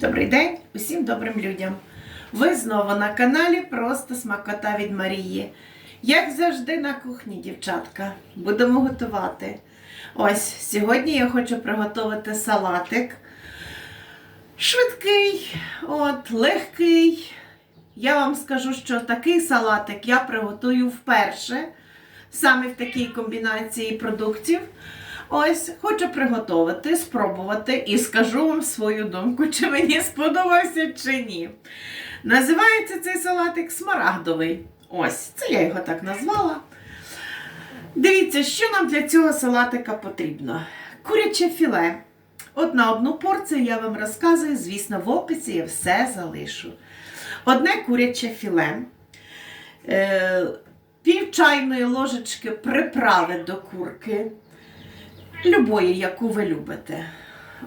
Добрий день усім добрим людям. Ви знову на каналі Просто Смакота від Марії. Як завжди на кухні, дівчатка, будемо готувати. Ось сьогодні я хочу приготувати салатик. Швидкий, от, легкий. Я вам скажу, що такий салатик я приготую вперше, саме в такій комбінації продуктів. Ось, хочу приготувати, спробувати і скажу вам свою думку, чи мені сподобався, чи ні. Називається цей салатик смарагдовий. Ось, це я його так назвала. Дивіться, що нам для цього салатика потрібно. Куряче філе. От на одну порцію я вам розказую, звісно, в описі я все залишу. Одне куряче філе. Е, пів чайної ложечки приправи до курки любої, яку ви любите.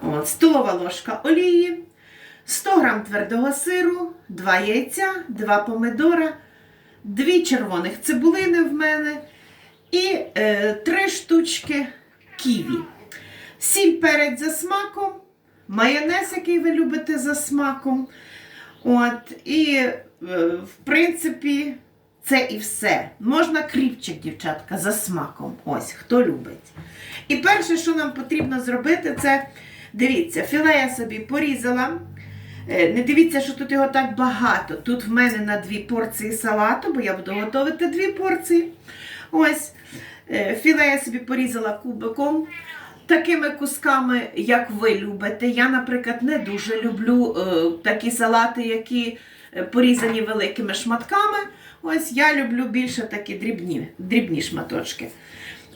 От, столова ложка олії, 100 г твердого сиру, 2 яйця, 2 помидора, 2 червоних цибулини в мене і е, 3 штучки ківі. Сіль перець за смаком, майонез, який ви любите за смаком. От, і, е, в принципі, це і все. Можна кріпчик, дівчатка, за смаком. Ось, хто любить. І перше, що нам потрібно зробити, це дивіться, філе я собі порізала. Е, Не дивіться, що тут його так багато. Тут в мене на дві порції салату, бо я буду готувати дві порції. Ось, е, філе я собі порізала кубиком. Такими кусками, як ви любите. Я, наприклад, не дуже люблю е, такі салати, які порізані великими шматками. Ось я люблю більше такі дрібні, дрібні шматочки.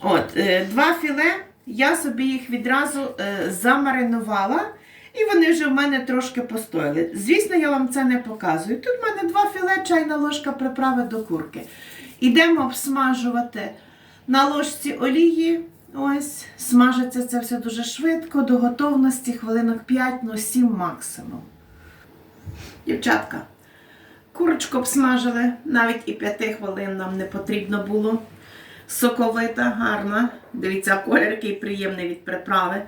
От, е, Два філе я собі їх відразу е, замаринувала, і вони вже в мене трошки постояли. Звісно, я вам це не показую. Тут в мене два філе, чайна ложка приправи до курки. Ідемо обсмажувати на ложці олії. Ось, смажиться це все дуже швидко, до готовності хвилинок 5, ну 7 максимум. Дівчатка, курочку обсмажили, навіть і 5 хвилин нам не потрібно було. Соковита, гарна. Дивіться, колір який приємний від приправи.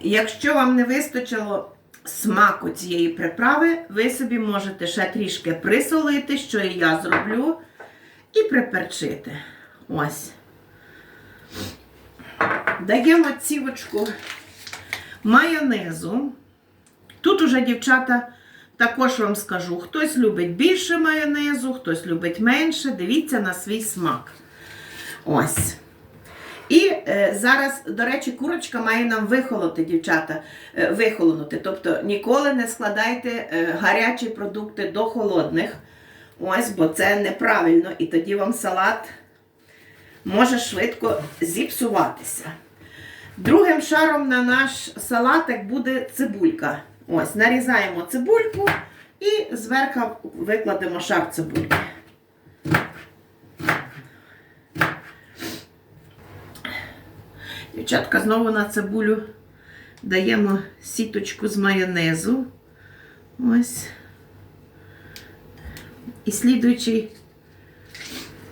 Якщо вам не вистачило смаку цієї приправи, ви собі можете ще трішки присолити, що і я зроблю, і приперчити. Ось. Даємо цівочку майонезу. Тут уже, дівчата, також вам скажу, хтось любить більше майонезу, хтось любить менше. Дивіться на свій смак. Ось. І е, зараз, до речі, курочка має нам вихолоти, дівчата, е, вихолонути. Тобто ніколи не складайте е, гарячі продукти до холодних. Ось, бо це неправильно. І тоді вам салат може швидко зіпсуватися. Другим шаром на наш салатик буде цибулька. Ось, нарізаємо цибульку і зверху викладемо шар цибульки. Дівчатка, знову на цибулю даємо сіточку з майонезу. Ось. І слідуючий,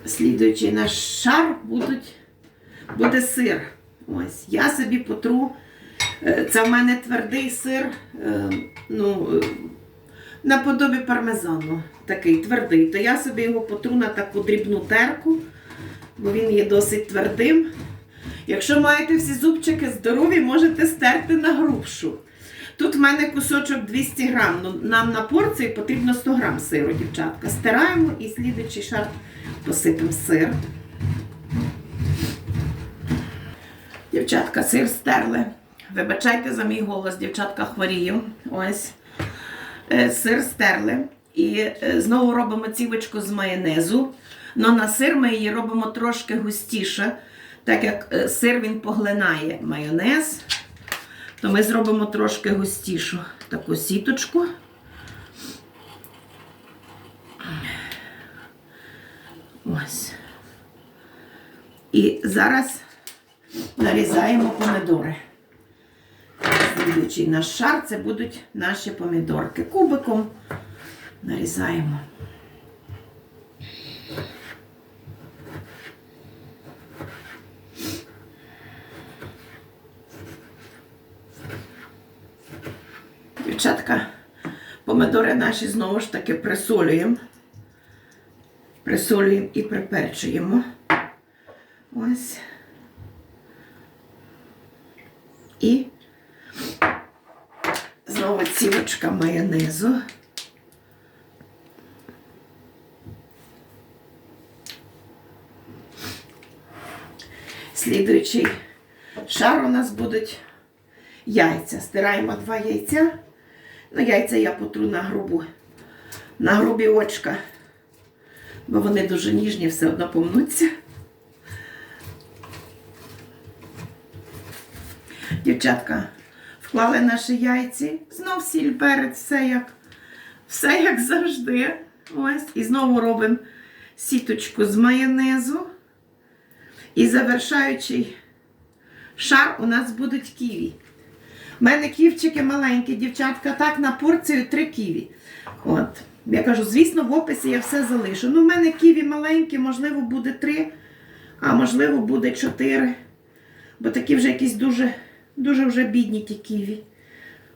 слідуючий наш шар будуть, буде сир. Ось. Я собі потру. Е, Це в мене твердий сир, е, ну, е, наподобі пармезану. Такий твердий. То я собі його потру на таку дрібну терку, бо він є досить твердим. Якщо маєте всі зубчики здорові, можете стерти на грубшу. Тут в мене кусочок 200 грам. Ну, нам на порції потрібно 100 грам сиру, дівчатка. Стираємо і слідуючий шар посипемо сир. Дівчатка, сир стерли. Вибачайте за мій голос, дівчатка хворію. Ось. Е, Сир стерли. І е, знову робимо цівочку з майонезу. Но на сир ми її робимо трошки густіше, так як е, сир він поглинає майонез, то ми зробимо трошки густішу таку сіточку. Ось. І зараз нарізаємо помидори. Слідуючий наш шар це будуть наші помідорки. Кубиком нарізаємо. Дівчатка, Помидори наші знову ж таки присолюємо. Присолюємо і приперчуємо. Ось. І знову цівочка майонезу. Слідуючий шар у нас будуть яйця. Стираємо два яйця. Ну, яйця я потру на грубу, на грубі очка, бо вони дуже ніжні, все одно помнуться. Дівчатка, вклали наші яйці. Знов сіль перець, все як, все як завжди. Ось. І знову робимо сіточку з майонезу. І завершаючий шар у нас будуть ківі. У мене ківчики маленькі, дівчатка, так на порцію три ківі. От. Я кажу, звісно, в описі я все залишу. Ну, в мене ківі маленькі, можливо, буде три, а можливо, буде чотири. Бо такі вже якісь дуже, дуже вже бідні ті ківі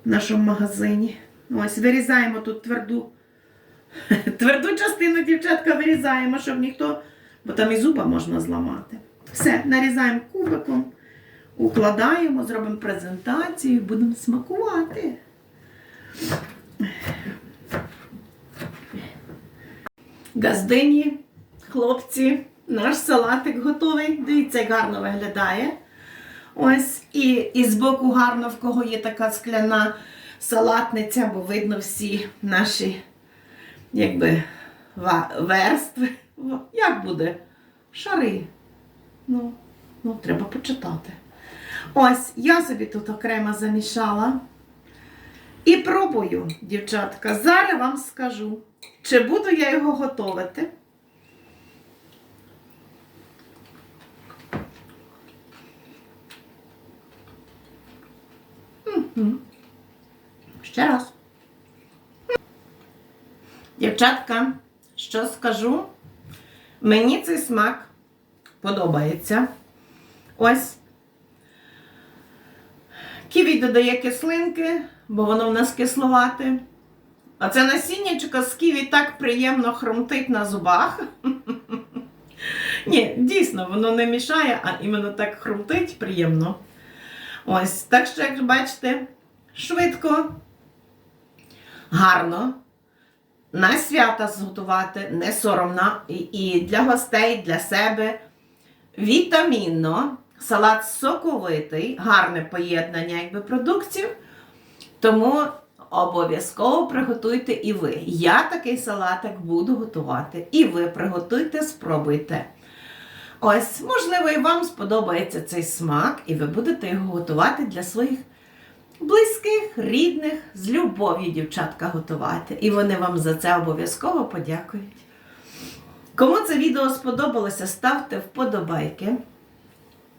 в нашому магазині. Ось, вирізаємо тут тверду. Тверду частину, дівчатка, вирізаємо, щоб ніхто, бо там і зуба можна зламати. Все, нарізаємо кубиком, укладаємо, зробимо презентацію, будемо смакувати. Газдині, хлопці, наш салатик готовий. Дивіться, як гарно виглядає. Ось, і, і збоку гарно, в кого є така скляна салатниця, бо видно всі наші якби, верстви. Як буде? Шари. Ну, ну, треба почитати. Ось, я собі тут окремо замішала. І пробую, дівчатка. Зараз вам скажу, чи буду я його готувати. Ще раз. Дівчатка, що скажу? Мені цей смак подобається. Ось. Ківі додає кислинки, бо воно в нас кисловате. А це насіннячко з ківі так приємно хрумтить на зубах. Ні, дійсно, воно не мішає, а іменно так хрумтить приємно. Ось, так що, як бачите, швидко, гарно. На свята зготувати не соромно і, для гостей, для себе. Вітамінно, салат соковитий, гарне поєднання якби, продуктів. Тому обов'язково приготуйте і ви. Я такий салатик буду готувати. І ви приготуйте, спробуйте. Ось, можливо, і вам сподобається цей смак, і ви будете його готувати для своїх близьких, рідних, з любов'ю, дівчатка, готувати. І вони вам за це обов'язково подякують. Кому це відео сподобалося, ставте вподобайки.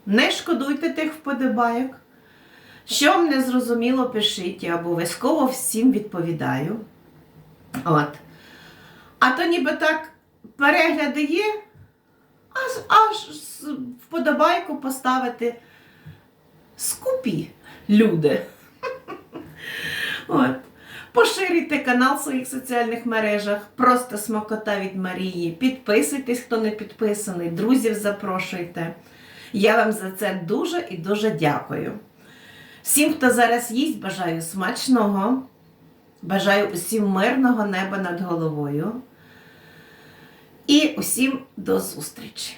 Не шкодуйте тих вподобайок. Що вам не зрозуміло, пишіть, я обов'язково всім відповідаю. От. А то ніби так перегляди є, аж, вподобайку поставити скупі люди. От. Поширюйте канал в своїх соціальних мережах. Просто смакота від Марії. Підписуйтесь, хто не підписаний, друзів запрошуйте. Я вам за це дуже і дуже дякую. Всім, хто зараз їсть, бажаю смачного. Бажаю усім мирного неба над головою. І усім до зустрічі!